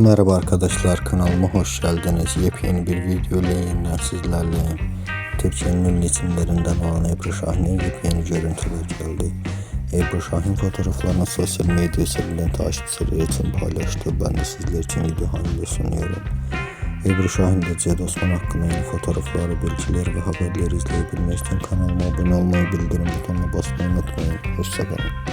Merhaba arkadaşlar kanalıma hoş geldiniz. Yepyeni bir video ile yeniden sizlerleyim. Türkiye'nin ünlü isimlerinden olan Ebru Şahin'in yepyeni görüntüler geldi. Ebru Şahin fotoğraflarını sosyal medya üzerinden takipçileri için paylaştı. Ben de sizler için video halinde sunuyorum. Ebru Şahin de Ced Osman hakkında yeni fotoğrafları, bilgileri ve haberleri izleyebilmek için kanalıma abone olmayı, bildirim butonuna basmayı unutmayın. Hoşçakalın.